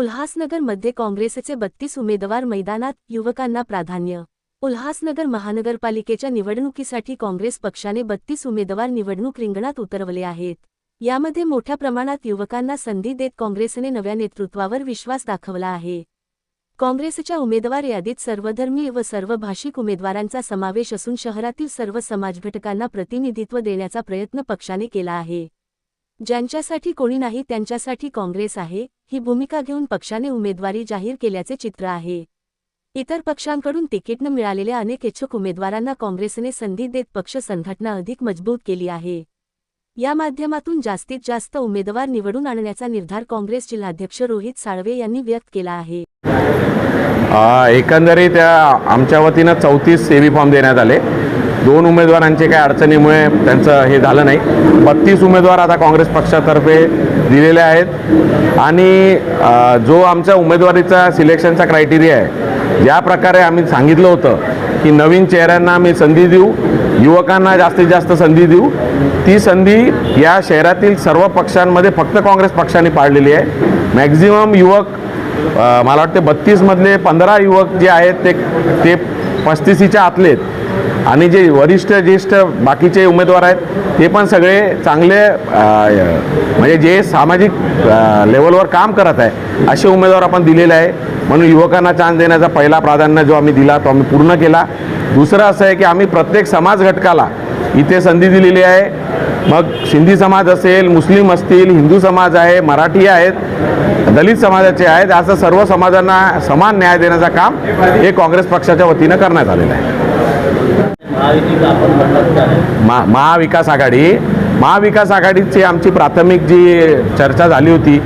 उल्हासनगरमध्ये काँग्रेसचे बत्तीस उमेदवार मैदानात युवकांना प्राधान्य. उल्हासनगर महानगरपालिकेच्या निवडणुकीसाठी काँग्रेस पक्षाने बत्तीस उमेदवार निवडणूक रिंगणात उतरवले आहेत. यामध्ये मोठ्या प्रमाणात युवकांना संधी देत काँग्रेसने नव्या नेतृत्वावर विश्वास दाखवला आहे. काँग्रेसच्या उमेदवार यादीत सर्वधर्मीय व सर्व भाषिक उमेदवारांचा समावेश असून शहरातील सर्व समाजघटकांना प्रतिनिधित्व देण्याचा प्रयत्न पक्षाने केला आहे. ज्यांच्यासाठी कोणी नाही त्यांच्यासाठी काँग्रेस आहे ही भूमिका घेऊन पक्षाने उमेदवारी जाहीर केल्याचे चित्र आहे. इतर पक्षांकडून तिकीट न मिळालेल्या अनेक इच्छुक उमेदवारांना काँग्रेसने संधी देत पक्ष संघटना अधिक मजबूत केली आहे. या माध्यमातून जास्तीत जास्त उमेदवार निवडून आणण्याचा निर्धार काँग्रेस जिल्हाध्यक्ष रोहित साळवे यांनी व्यक्त केला आहे. एकंदरीत आमच्या वतीनं चौतीस सेवी फॉर्म देण्यात आले. दोन उमेदवारांचे काही अडचणीमुळे त्यांचं हे झालं नाही. बत्तीस उमेदवार आता काँग्रेस पक्षातर्फे दिलेले आहेत. आणि जो आमच्या उमेदवारीचा सिलेक्शनचा क्रायटेरिया आहे ज्या प्रकारे आम्ही सांगितलं होतं की नवीन चेहऱ्यांना आम्ही संधी देऊ युवकांना जास्तीत जास्त संधी देऊ ती संधी या शहरातील सर्व पक्षांमध्ये फक्त काँग्रेस पक्षाने पाळलेली आहे. मॅक्झिमम युवक मला वाटते बत्तीसमधले पंधरा युवक जे आहेत ते ते पस्तीसीच्या आतले आहेत. आणि जे वरिष्ठ ज्येष्ठ बाकीचे उमेदवार आहेत ते पण सगळे चांगले म्हणजे जे सामाजिक लेवलवर काम करत आहे असे उमेदवार आपण दिलेले आहे. म्हणून युवकांना चान्स देण्याचा पहिला प्राधान्य जो आम्ही दिला तो आम्ही पूर्ण केला. दुसरं असं आहे की आम्ही प्रत्येक समाज घटकाला इथे संधी दिलेली आहे. मग सिंधी समाज असेल मुस्लिम असतील हिंदू समाज आहे मराठी आहेत दलित समाजाचे आहेत असं सर्व समाजांना समान न्याय देण्याचं काम हे काँग्रेस पक्षाच्या वतीनं करण्यात आलेलं आहे. महा महाविकास आघाडी. महाविकास आघाडीची आमची प्राथमिक जी चर्चा झाली होती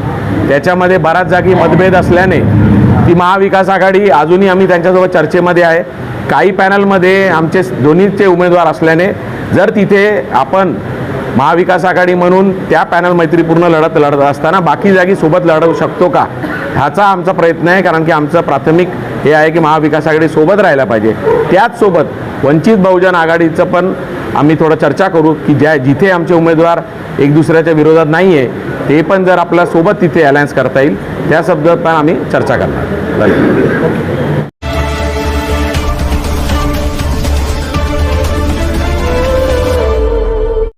त्याच्यामध्ये बऱ्याच जागी मतभेद असल्याने ती महाविकास आघाडी अजूनही आम्ही त्यांच्यासोबत चर्चेमध्ये आहे. काही पॅनलमध्ये आमचे दोन्हीचे उमेदवार असल्याने जर तिथे आपण महाविकास आघाडी म्हणून त्या पॅनल मैत्रीपूर्ण लढत लढत असताना बाकी जागी सोबत लढवू शकतो का? ह्याचा आमचा प्रयत्न आहे कारण की आमचं प्राथमिक हे आहे की महाविकास आघाडी सोबत राहायला पाहिजे. त्याचसोबत वंचित बहुजन आघाडीचं पण आम्ही थोडं चर्चा करू की ज्या जिथे आमचे उमेदवार एक दुसऱ्याच्या विरोधात नाही आहे ते पण जर आपल्यासोबत तिथे अलायन्स करता येईल. त्या शब्दात पण आम्ही चर्चा करणार. धन्यवाद.